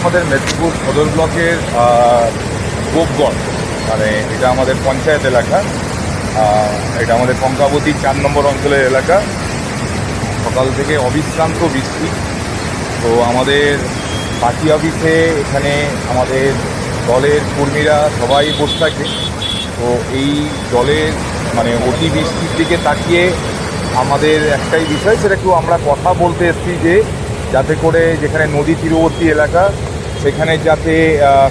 আমাদের মেদিনীপুর সদর ব্লকের গোপগড় মানে এটা আমাদের পঞ্চায়েত এলাকা এটা আমাদের কঙ্কাবতী চার নম্বর অঞ্চলের এলাকা। সকাল থেকে অবিশ্রান্ত বৃষ্টি। তো আমাদের পার্টি অফিসে এখানে আমাদের দলের কর্মীরা সবাই বসে থাকে। তো এই দলের মানে অতি বৃষ্টির দিকে তাকিয়ে আমাদের একটাই বিষয়, সেটা একটু আমরা কথা বলতে এসেছি যে, যাতে করে যেখানে নদী তীরবর্তী এলাকা সেখানে যাতে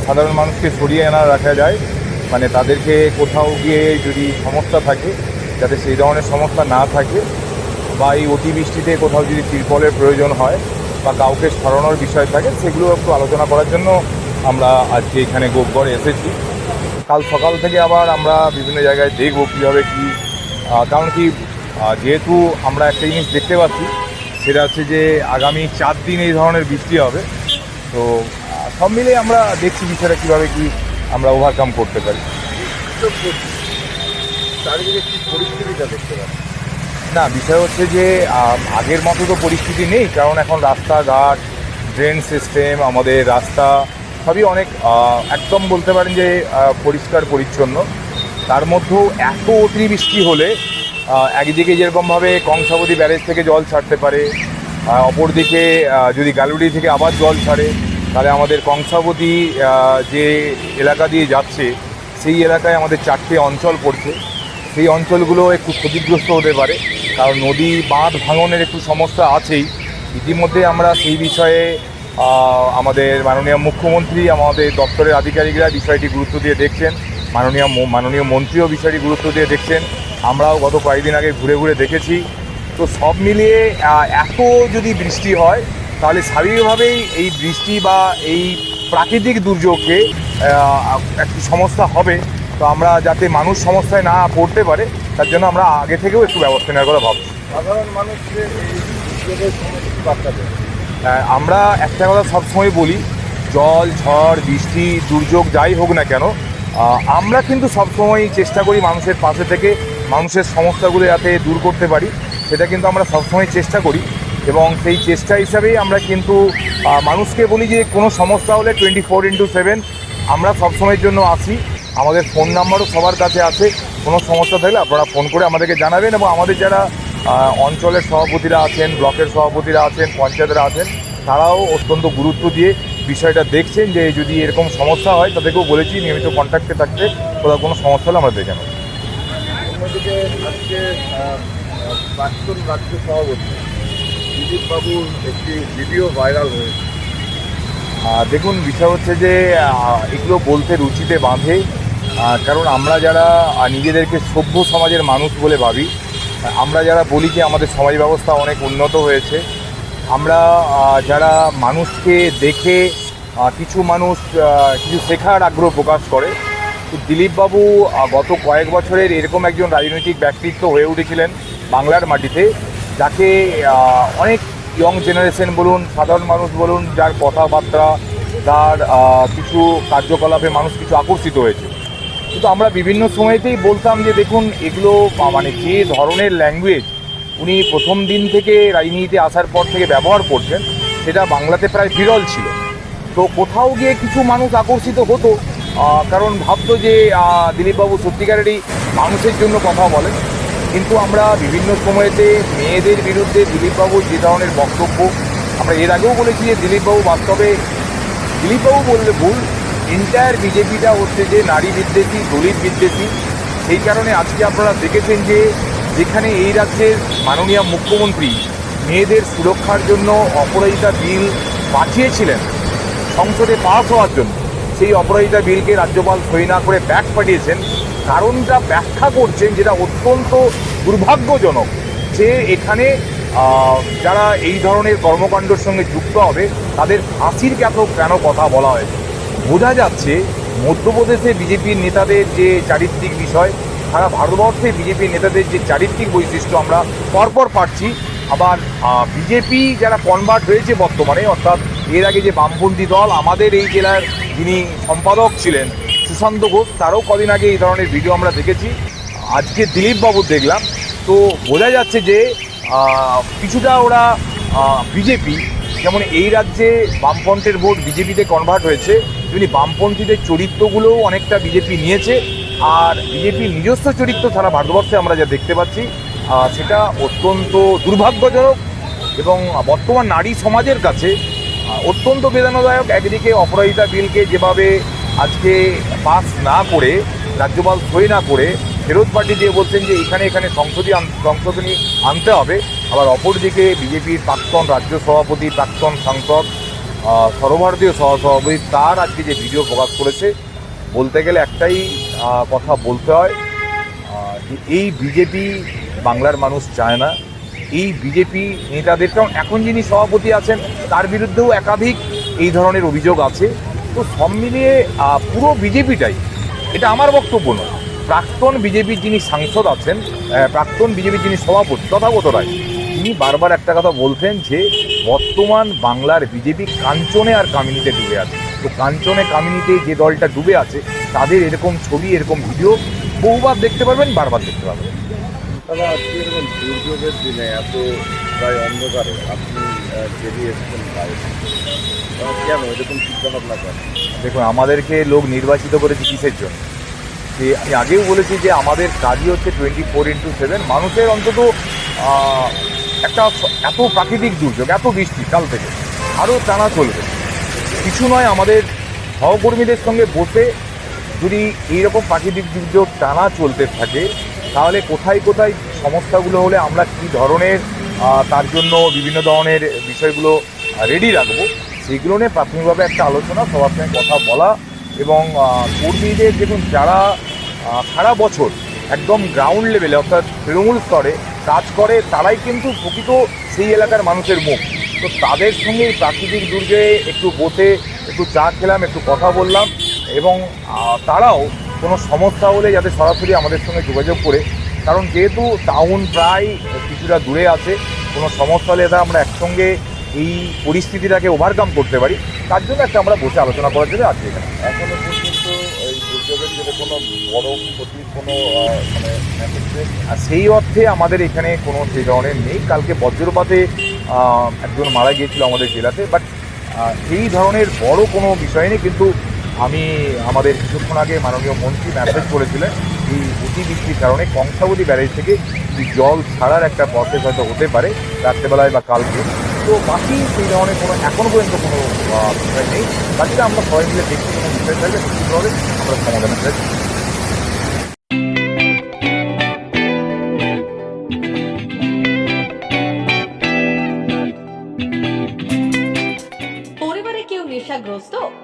সাধারণ মানুষকে সরিয়ে আনা রাখা যায় মানে তাদেরকে কোথাও গিয়ে যদি সমস্যা থাকে, যাতে সেই ধরনের সমস্যা না থাকে, বা এই অতিবৃষ্টিতে কোথাও যদি তিরপলের প্রয়োজন হয়, বা কাউকে সরানোর বিষয় থাকে, সেগুলো একটু আলোচনা করার জন্য আমরা আজকে এখানে গোপগড়ে এসেছি। কাল সকাল থেকে আবার আমরা বিভিন্ন জায়গায় দেখব কীভাবে কী কারণ কি যেহেতু আমরা একটা জিনিস দেখতে পাচ্ছি, সেটা হচ্ছে যে আগামী চার দিন এই ধরনের বৃষ্টি হবে। তো সব মিলে আমরা দেখছি বিষয়টা কীভাবে কি আমরা ওভারকাম করতে পারি। চারিদিকে কি পরিস্থিতিটা দেখতে পাচ্ছি? না বিষয় হচ্ছে যে আগের মতো তো পরিস্থিতি নেই কারণ এখন রাস্তাঘাট ড্রেন সিস্টেম আমাদের রাস্তা সবই অনেক একদম বলতে পারেন যে পরিষ্কার পরিচ্ছন্ন। তার মধ্যেও এত অতিবৃষ্টি হলে একদিকে যেরকমভাবে কংসাবতী ব্যারেজ থেকে জল ছাড়তে পারে অপরদিকে যদি গালুডি থেকে আবার জল ছাড়ে তাহলে আমাদের কংসাবতী যে এলাকা দিয়ে যাচ্ছে, সেই এলাকায় আমাদের চারটে অঞ্চল পড়ছে। সেই অঞ্চলগুলো একটু ক্ষতিগ্রস্ত হতে পারে, কারণ নদী বাঁধ ভাঙনের একটু সমস্যা আছেই। ইতিমধ্যে আমরা সেই বিষয়ে আমাদের মাননীয় মুখ্যমন্ত্রী, আমাদের দপ্তরের আধিকারিকরা বিষয়টি গুরুত্ব দিয়ে দেখছেন, মাননীয় মাননীয় মন্ত্রীও বিষয়টি গুরুত্ব দিয়ে দেখছেন। আমরাও গত কয়েকদিন আগে ঘুরে ঘুরে দেখেছি। তো সব মিলিয়ে এত যদি বৃষ্টি হয় তাহলে স্বাভাবিকভাবেই এই বৃষ্টি বা এই প্রাকৃতিক দুর্যোগকে একটু সমস্যা হবে। তো আমরা যাতে মানুষ সমস্যায় না পড়তে পারে তার জন্য আমরা আগে থেকেও একটু ব্যবস্থা নেওয়ার কথা ভাবছি। সাধারণ মানুষকে আহ, আমরা একটা কথা সবসময় বলি জল ঝড় বৃষ্টি দুর্যোগ যাই হোক না কেন আমরা কিন্তু সবসময় চেষ্টা করি মানুষের পাশে থেকে মানুষের সমস্যাগুলো যাতে দূর করতে পারি সেটা কিন্তু আমরা সবসময় চেষ্টা করি। এবং সেই চেষ্টা হিসাবেই আমরা কিন্তু মানুষকে বলি যে কোনো সমস্যা হলে টোয়েন্টি ফোর ইন্টু সেভেন আমরা সবসময়ের জন্য আসি। আমাদের ফোন নাম্বারও সবার কাছে আছে কোনো সমস্যা থাকলে আপনারা ফোন করে আমাদেরকে জানাবেন এবং আমাদের যারা অঞ্চলের সভাপতিরা আছেন, ব্লকের সভাপতিরা আছেন, পঞ্চায়েতরা আছেন, তারাও অত্যন্ত গুরুত্ব দিয়ে বিষয়টা দেখছেন যে যদি এরকম সমস্যা হয় তাদেরকেও বলেছি, নিয়মিত কন্ট্যাক্টে থাকতে কোথাও কোনো সমস্যা হলে আমরা দেখে নেব অন্যদিকে আজকে প্রাক্তন রাজ্য সভাপতি বাবুর একটি ভিডিও ভাইরাল হয়েছে। দেখুন, বিষয় হচ্ছে যে এগুলো বলতে রুচিতে বাঁধে। কারণ আমরা যারা নিজেদেরকে সভ্য সমাজের মানুষ বলে ভাবি আমরা যারা বলি যে আমাদের সমাজ ব্যবস্থা অনেক উন্নত হয়েছে, আমরা যারা মানুষকে দেখে কিছু মানুষ কিছু শেখার আগ্রহ প্রকাশ করে দিলীপবাবু গত কয়েক বছরের এরকম একজন রাজনৈতিক ব্যক্তিত্ব হয়ে উঠেছিলেন বাংলার মাটিতে। যাকে অনেক ইয়ং জেনারেশন বলুন, সাধারণ মানুষ বলুন, যার কথাবার্তা, তার কিছু কার্যকলাপে মানুষ কিছু আকর্ষিত হয়েছে। কিন্তু আমরা বিভিন্ন সময়তেই বলতাম যে, দেখুন, এগুলো মানে যে ধরনের ল্যাঙ্গুয়েজ উনি প্রথম দিন থেকে রাজনীতিতে আসার পর থেকে ব্যবহার করছেন, সেটা বাংলাতে প্রায় বিরল ছিল। তো কোথাও গিয়ে কিছু মানুষ আকর্ষিত হতো কারণ ভাবতো যে দিলীপবাবু সত্যিকারেরই মানুষের জন্য কথা বলেন। কিন্তু আমরা বিভিন্ন সময়েতে মেয়েদের বিরুদ্ধে দিলীপবাবুর যে ধরনের বক্তব্য, আমরা এর আগেও বলেছি যে দিলীপবাবু বাস্তবে, দিলীপবাবু বললে ভুল এন্টায়ার বিজেপিটা হচ্ছে যে নারী বিদ্বেষী, দলিত বিদ্বেষী। সেই কারণে আজকে আপনারা দেখেছেন যে যেখানে এই রাজ্যের মাননীয় মুখ্যমন্ত্রী মেয়েদের সুরক্ষার জন্য অপরাজিতা বিল পাঠিয়েছিলেন সংসদে পাস হওয়ার জন্য, সেই অপরাজিতা বিলকে রাজ্যপাল সই না করে ব্যাক পাঠিয়েছেন। কারণটা ব্যাখ্যা করছেন যেটা অত্যন্ত দুর্ভাগ্যজনক যে এখানে যারা এই ধরনের কর্মকাণ্ডের সঙ্গে যুক্ত হবে, তাদের ফাঁসির কেন কেন কথা বলা হয়েছে? বোঝা যাচ্ছে মধ্যপ্রদেশে বিজেপির নেতাদের যে চারিত্রিক বিষয়, সারা ভারতবর্ষে বিজেপির নেতাদের যে চারিত্রিক বৈশিষ্ট্য আমরা পরপর পাচ্ছি আবার বিজেপি যারা কনভার্ট হয়েছে বর্তমানে, অর্থাৎ এর আগে যে বামপন্থী দল, আমাদের এই জেলার যিনি সম্পাদক ছিলেন সুশান্ত ঘোষ, তারও কদিন আগে এই ধরনের ভিডিও আমরা দেখেছি। আজকে দিলীপ বাবু দেখলাম। তো বোঝা যাচ্ছে যে কিছুটা ওরা বিজেপি, যেমন এই রাজ্যে বামফ্রন্টের ভোট বিজেপিতে কনভার্ট হয়েছে, তেমনি বামপন্থীদের চরিত্রগুলোও অনেকটা বিজেপি নিয়েছে। আর বিজেপির নিজস্ব চরিত্র সারা ভারতবর্ষে আমরা যা দেখতে পাচ্ছি সেটা অত্যন্ত দুর্ভাগ্যজনক এবং বর্তমান নারী সমাজের কাছে অত্যন্ত বেদনাদায়ক। একদিকে অপরাজিতা বিলকে যেভাবে আজকে পাস না করে, রাজ্যপাল সই না করে ফেরত পার্টি দিয়ে বলছেন যে এখানে এখানে সংসদী সংশোধনী আনতে হবে। আবার অপরদিকে বিজেপির প্রাক্তন রাজ্য সভাপতি, প্রাক্তন সাংসদ সর্বভারতীয় সহসভাপতি তার আজকে যে ভিডিও প্রকাশ করেছে, বলতে গেলে একটাই কথা বলতে হয় এই বিজেপি বাংলার মানুষ চায় না। এই বিজেপি নেতাদের কারণ এখন যিনি সভাপতি আছেন, তার বিরুদ্ধেও একাধিক এই ধরনের অভিযোগ আছে। তো সব মিলিয়ে পুরো বিজেপিটাই, এটা আমার বক্তব্য নয়। প্রাক্তন বিজেপির যিনি সাংসদ আছেন প্রাক্তন বিজেপির যিনি সভাপতি, তথাগত রায়, তিনি বারবার একটা কথা বলতেন যে, বর্তমান বাংলার বিজেপি কাঞ্চনে আর কামিনীতে ডুবে আছে। তো কাঞ্চনে কামিনীতে যে দলটা ডুবে আছে, তাদের এরকম ছবি, এরকম ভিডিও বহুবার দেখতে পারবেন, বারবার দেখতে পারবেন। দাদা আজকে এরকম দুর্যোগের দিনে এত প্রায় অন্ধকারে আপনি বেরিয়ে এসেছেন কেন? এরকম দেখুন, আমাদেরকে লোক নির্বাচিত করেছে কিসের জন্য? যে আমি আগেও বলেছি যে আমাদের কাজই হচ্ছে টোয়েন্টি ফোর ইন্টু সেভেন মানুষের অন্তত একটা এত প্রাকৃতিক দুর্যোগ, এত বৃষ্টি কাল থেকে আরও টানা চলবে। কিছু নয়, আমাদের সহকর্মীদের সঙ্গে বসে যদি এইরকম প্রাকৃতিক দুর্যোগ টানা চলতে থাকে, তাহলে কোথায় কোথায় সমস্যাগুলো হলে আমরা কী ধরনের তার জন্য বিভিন্ন ধরনের বিষয়গুলো রেডি রাখব? সেগুলো নিয়ে প্রাথমিকভাবে একটা আলোচনা, সবার সঙ্গে কথা বলা এবং কর্মীদের দেখুন যারা সারা বছর একদম গ্রাউন্ড লেভেলে অর্থাৎ তৃণমূল স্তরে কাজ করে, তারাই কিন্তু প্রকৃত সেই এলাকার মানুষের মুখ। তো তাদের সঙ্গে প্রাকৃতিক দুর্গে একটু বসে, একটু চা খেলাম, একটু কথা বললাম এবং তারাও কোনো সমস্যা হলে যাতে সরাসরি আমাদের সঙ্গে যোগাযোগ করে, কারণ যেহেতু টাউন প্রায় কিছুটা দূরে আছে, কোনো সমস্যা হলে আমরা একসঙ্গে এই পরিস্থিতিটাকে ওভারকাম করতে পারি তার জন্য একটা আমরা বসে আলোচনা করার জন্য আজকে এখানে। এখনও পর্যন্ত এই দুর্যোগের জন্য কোনো বড় ক্ষতির কোনো মানে আর সেই অর্থে আমাদের এখানে কোনো সেই ধরনের নেই। কালকে বজ্রপাতে একজন মারা গিয়েছিল আমাদের জেলাতে বাট এই ধরনের বড় কোনো বিষয় নেই। কিন্তু আমি আমাদের কিছুক্ষণ আগে মাননীয় মন্ত্রী মেসেজ করেছিলেন এই অতিবৃষ্টির কারণে কংসাবতী ব্যারেজ থেকে জল ছাড়ার একটা প্রসেস হয়তো হতে পারে রাত্রেবেলায় বা কালকে। তো বাকি সেই ধরনের কোনো এখনও পর্যন্ত কোনো বিষয় নেই। বাকিটা আমরা সবাই মিলে দেখছি, কোনো বিষয় থাকলে নিশ্চিতভাবে আমরা সমাধানের চেষ্টা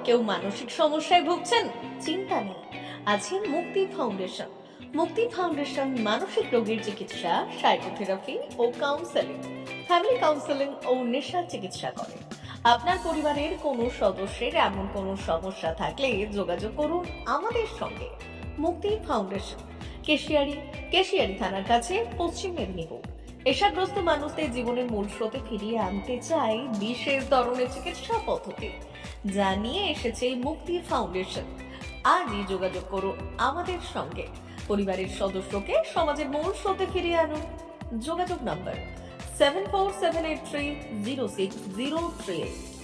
কেউ মানসিক সমস্যায় ভুগছেন, চিন্তা নেই। আছে মুক্তি ফাউন্ডেশন। মুক্তি ফাউন্ডেশন মানসিক রোগীর চিকিৎসা, সাইকোথেরাপি ও কাউন্সেলিং। ফ্যামিলি কাউন্সেলিং ও নেশা চিকিৎসা করে। আপনার পরিবারের কোনো সদস্যের এমন কোনো সমস্যা থাকলে যোগাযোগ করুন আমাদের সঙ্গে। মুক্তি ফাউন্ডেশন, কেশিয়ারি কেশিয়ারি থানার কাছে, পশ্চিম মেদিনীপুর। নেশাগ্রস্ত মানুষদের জীবনের মূল স্রোতে ফিরিয়ে আনতে চাই বিশেষ ধরনের চিকিৎসা পদ্ধতি। যা নিয়ে এসেছে মুক্তি ফাউন্ডেশন। আজই যোগাযোগ করুন আমাদের সঙ্গে। পরিবারের সদস্যকে সমাজের মূল স্রোতে ফিরিয়ে আনুন। যোগাযোগ number seven four seven eight three zero six zero three eight